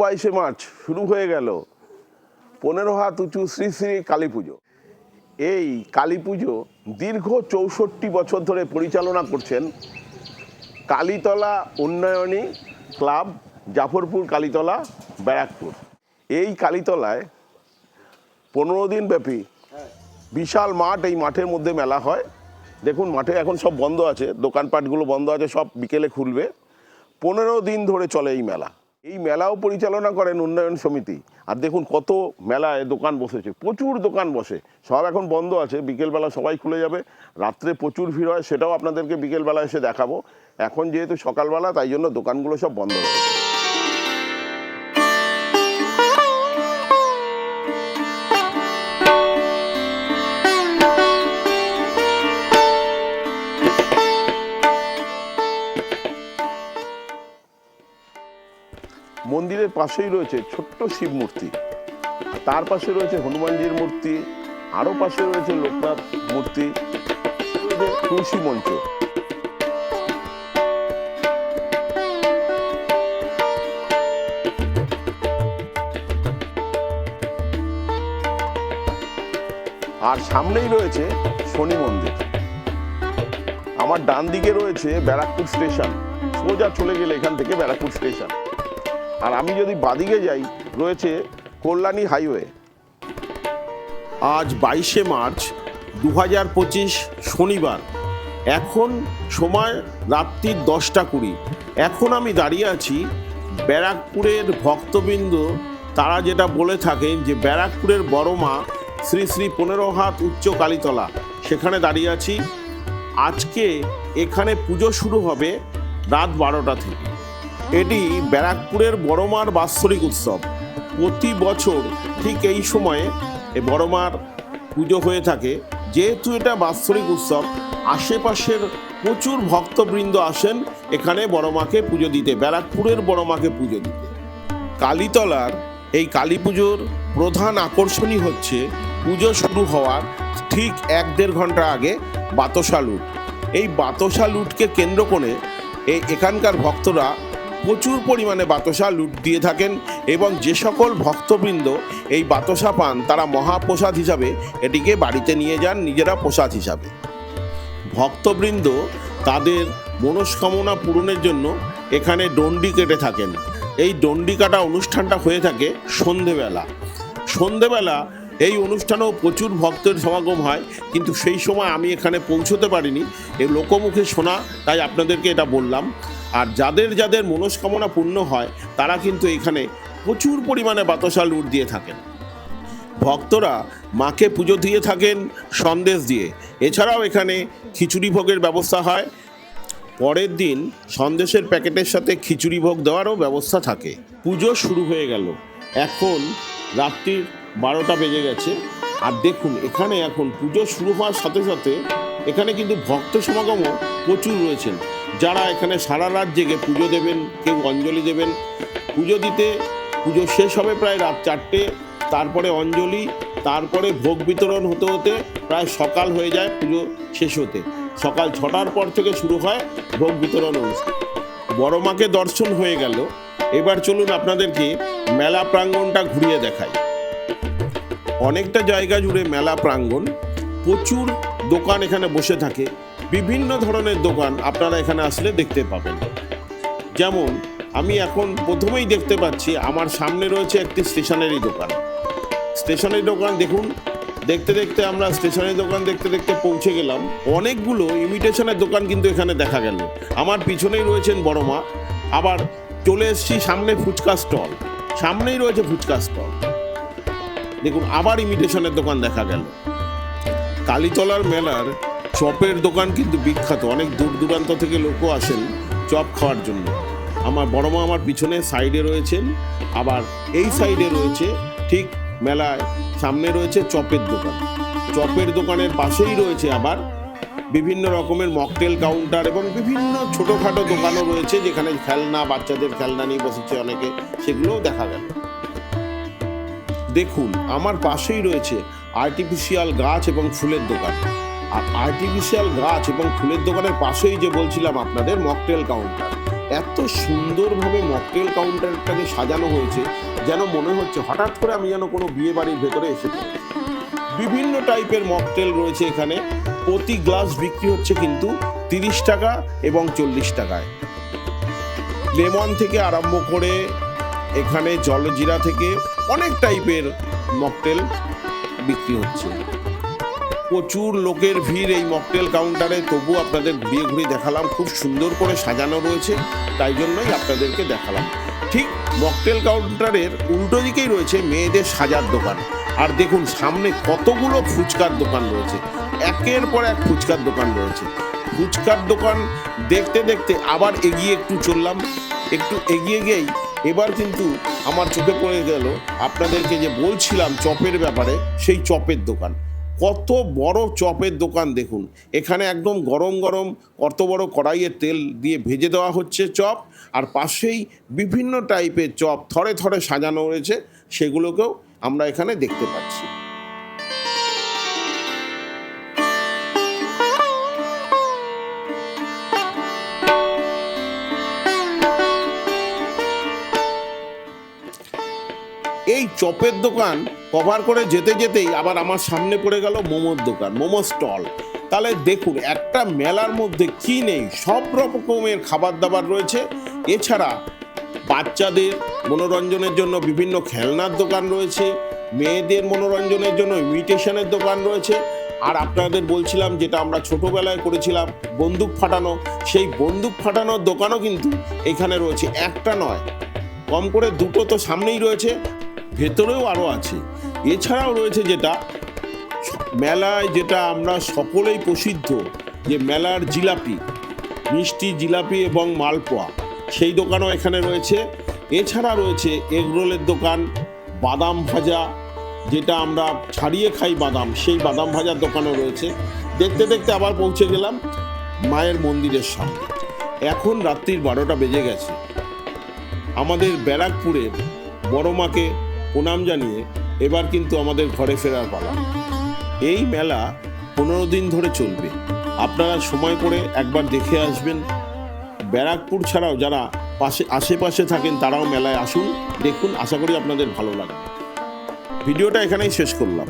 বাইশে মার্চ শুরু হয়ে গেল। পনেরো হাত উঁচু শ্রী শ্রী কালী পুজো। এই কালী পুজো দীর্ঘ চৌষট্টি বছর ধরে পরিচালনা করছেন কালীতলা উন্নয়নী ক্লাব, জাফরপুর কালীতলা, ব্যারাকপুর। এই কালীতলায় পনেরো দিন ব্যাপী বিশাল মাঠ এই মাঠের মধ্যে মেলা হয়। দেখুন, মাঠে এখন সব বন্ধ আছে, দোকানপাটগুলো বন্ধ আছে, সব বিকেলে খুলবে। পনেরো দিন ধরে চলে এই মেলা। এই মেলাও পরিচালনা করেন উন্নয়ন সমিতি। আর দেখুন কত মেলায় দোকান বসেছে, প্রচুর দোকান বসে। সব এখন বন্ধ আছে, বিকেলবেলা সবাই খুলে যাবে। রাত্রে প্রচুর ভিড় হয়, সেটাও আপনাদেরকে বিকেলবেলা এসে দেখাবো। এখন যেহেতু সকালবেলা, তাই জন্য দোকানগুলো সব বন্ধ রয়েছে মন্দিরের পাশেই রয়েছে ছোট্ট শিব মূর্তি। তার পাশে রয়েছে হনুমানজির মূর্তি আরও পাশে রয়েছে লোকনাথ মূর্তি, তুলসী মঞ্চ। আর সামনেই রয়েছে শনি মন্দির। আমার ডান দিকে রয়েছে ব্যারাকপুর স্টেশন। সোজা চলে গেলে এখান থেকে ব্যারাকপুর স্টেশন। আর আমি যদি বাদিকে যাই, রয়েছে কল্যাণী হাইওয়ে। আজ বাইশে মার্চ দু হাজার পঁচিশ শনিবার। এখন সময় রাত্রির দশটা কুড়ি। এখন আমি দাঁড়িয়ে আছি ব্যারাকপুরের ভক্তবৃন্দ। তারা যেটা বলে থাকেন যে ব্যারাকপুরের বড় মা শ্রী শ্রী পনেরো হাত উচ্চ কালীতলা। সেখানে দাঁড়িয়ে আছি। আজকে এখানে পুজো শুরু হবে রাত বারোটা থেকে। এটি ব্যারাকপুরের বড়মার বাৎসরিক উৎসব। প্রতি বছর ঠিক এই সময়ে এ বড়মার পুজো হয়ে থাকে। যেহেতু এটা বাৎসরিক উৎসব, আশেপাশের প্রচুর ভক্তবৃন্দ আসেন এখানে বড়মাকে পুজো দিতে, ব্যারাকপুরের বড়মাকে পুজো দিতে। কালীতলার এই কালী পুজোর প্রধান আকর্ষণই হচ্ছে পুজো শুরু হওয়ার ঠিক এক দেড় ঘণ্টা আগে বাতসা লুট। এই বাতসা লুটকে কেন্দ্র করে এই এখানকার ভক্তরা প্রচুর পরিমাণে বাতসা লুট দিয়ে থাকেন এবং যে সকল ভক্তবৃন্দ এই বাতসা পান, তারা মহাপ্রসাদ হিসাবে এটিকে বাড়িতে নিয়ে যান নিজেরা প্রসাদ হিসাবে। ভক্তবৃন্দ তাদের মনস্কামনা পূরণের জন্য এখানে ডন্ডি কেটে থাকেন। এই ডন্ডি কাটা অনুষ্ঠানটা হয়ে থাকে সন্ধেবেলা। সন্ধেবেলা এই অনুষ্ঠানেও প্রচুর ভক্তের সমাগম হয়, কিন্তু সেই সময় আমি এখানে পৌঁছতে পারিনি। এই লোকমুখে শোনা, তাই আপনাদেরকে এটা বললাম। আর যাদের যাদের মনস্কামনা পূর্ণ হয়, তারা কিন্তু এখানে প্রচুর পরিমাণে বাতাসা লুট দিয়ে থাকেন। ভক্তরা মাকে পুজো দিয়ে থাকেন, সন্দেশ দিয়ে। এছাড়াও এখানে খিচুড়ি ভোগের ব্যবস্থা হয়। পরের দিন সন্দেশের প্যাকেটের সাথে খিচুড়ি ভোগ দেওয়ারও ব্যবস্থা থাকে। পুজো শুরু হয়ে গেল। এখন রাত্রির বারোটা বেজে গেছে। আর দেখুন, এখানে এখন পুজো শুরু হওয়ার সাথে সাথে এখানে কিন্তু ভক্ত সমাগমও প্রচুর রয়েছেন। যারা এখানে সারা রাত জেগে পুজো দেবেন, কেউ অঞ্জলি দেবেন, পুজো দিতে, পুজো শেষ হবে প্রায় রাত চারটে, তারপরে অঞ্জলি, তারপরে ভোগ বিতরণ হতে হতে প্রায় সকাল হয়ে যায় পুজো শেষ হতে। সকাল ছটার পর থেকে শুরু হয় ভোগ বিতরণ অনুষ্ঠান। বড় মাকে দর্শন হয়ে গেল। এবার চলুন আপনাদেরকে মেলা প্রাঙ্গণটা ঘুরিয়ে দেখাই। অনেকটা জায়গা জুড়ে মেলা প্রাঙ্গণ প্রচুর দোকান এখানে বসে থাকে। বিভিন্ন ধরনের দোকান আপনারা এখানে আসলে দেখতে পাবেন। যেমন, আমি এখন প্রথমেই দেখতে পাচ্ছি, আমার সামনে রয়েছে একটি স্টেশনারি দোকান। স্টেশনারি দোকান দেখুন, দেখতে দেখতে আমরা স্টেশনারি দোকান দেখতে দেখতে পৌঁছে গেলাম। অনেকগুলো ইমিটেশনের দোকান কিন্তু এখানে দেখা গেল। আমার পিছনেই রয়েছেন বড় মা। আবার চলে এসেছি সামনে ফুচকা স্টল। সামনেই রয়েছে ফুচকা স্টল। দেখুন, আবার ইমিটেশনের দোকান দেখা গেল। কালীতলার মেলার চপের দোকান কিন্তু বিখ্যাত। অনেক দূর দূরান্ত থেকে লোকও আসেন চপ খাওয়ার জন্য। আমার বড় মা আমার পিছনে সাইডে রয়েছেন, আবার এই সাইডে রয়েছে ঠিক মেলায় সামনে রয়েছে চপের দোকান। চপের দোকানের পাশেই রয়েছে আবার বিভিন্ন রকমের মকটেল কাউন্টার এবং বিভিন্ন ছোটোখাটো দোকানও রয়েছে যেখানে খেলনা, বাচ্চাদের খেলনা নিয়ে বসেছে অনেকে, সেগুলোও দেখা গেল। দেখুন, আমার পাশেই রয়েছে আর্টিফিশিয়াল গাছ এবং ফুলের দোকান। আর আর্টিফিশিয়াল গাছ এবং ফুলের দোকানের পাশেই যে বলছিলাম আপনাদের মকটেল কাউন্টার এত সুন্দরভাবে মকটেল কাউন্টারটাকে সাজানো হয়েছে, যেন মনে হচ্ছে হঠাৎ করে আমি যেন কোনো বিয়ে বাড়ির ভেতরে এসে বিভিন্ন টাইপের মকটেল রয়েছে এখানে, প্রতি গ্লাস বিক্রি হচ্ছে কিন্তু তিরিশ টাকা এবং চল্লিশ টাকায়। লেমন থেকে আরম্ভ করে এখানে জলজিরা থেকে অনেক টাইপের মকটেল বিক্রি হচ্ছে। প্রচুর লোকের ভিড় এই মকটেল কাউন্টারে তবু আপনাদের ঘুরিয়ে ঘুরিয়ে দেখালাম, খুব সুন্দর করে সাজানো রয়েছে, তাই জন্যই আপনাদেরকে দেখালাম। ঠিক মকটেল কাউন্টারের উল্টো দিকেই রয়েছে মেয়েদের সাজার দোকান। আর দেখুন, সামনে কতগুলো ফুচকার দোকান রয়েছে। একের পর এক ফুচকার দোকান রয়েছে। ফুচকার দোকান দেখতে দেখতে আবার এগিয়ে একটু চললাম। একটু এগিয়ে গিয়েই এবার কিন্তু আমার চোখে পড়ে গেল আপনাদেরকে যে বলছিলাম চপের ব্যাপারে, সেই চপের দোকান। কত বড় চপের দোকান দেখুন। এখানে একদম গরম গরম কত বড় কড়াইয়ের তেল দিয়ে ভেজে দেওয়া হচ্ছে চপ। আর পাশেই বিভিন্ন টাইপের চপ থরে থরে সাজানো রয়েছে, সেগুলোকেও আমরা এখানে দেখতে পাচ্ছি। চপের দোকান কভার করে যেতে যেতেই আবার আমার সামনে পড়ে গেল মোমোর দোকান মোমো স্টল তাহলে দেখুন, একটা মেলার মধ্যে কি নেই? সব রকমের খাবার দাবার রয়েছে। এছাড়া বাচ্চাদের মনোরঞ্জনের জন্য বিভিন্ন খেলনার দোকান রয়েছে, মেয়েদের মনোরঞ্জনের জন্য ইমিটেশনের দোকান রয়েছে। আর আপনাদের বলছিলাম, যেটা আমরা ছোটোবেলায় করেছিলাম, বন্দুক ফাটানো, সেই বন্দুক ফাটানোর দোকানও কিন্তু এখানে রয়েছে। একটা নয়, কম করে দুটো তো সামনেই রয়েছে। ভেতরেও আরও আছে। এছাড়াও রয়েছে যেটা, মেলায় যেটা আমরা সকলেই প্রসিদ্ধ, যে মেলার জিলাপি, মিষ্টি জিলাপি এবং মালপোয়া। সেই দোকানও এখানে রয়েছে। এছাড়া রয়েছে এগরোলের দোকান, বাদাম ভাজা, যেটা আমরা ছাড়িয়ে খাই বাদাম, সেই বাদাম ভাজার দোকানও রয়েছে। দেখতে দেখতে আবার পৌঁছে গেলাম মায়ের মন্দিরের সামনে। এখন রাত্রির বারোটা বেজে গেছে। আমাদের ব্যারাকপুরের বড় মাকে প্রণাম জানিয়ে এবার কিন্তু আমাদের ঘরে ফেরার পালা। এই মেলা পনেরো দিন ধরে চলবে। আপনারা সময় করে একবার দেখে আসবেন। ব্যারাকপুর ছাড়াও যারা পাশে, আশেপাশে থাকেন, তারাও মেলায় আসুন। দেখুন, আশা করি আপনাদের ভালো লাগে ভিডিওটা এখানেই শেষ করলাম।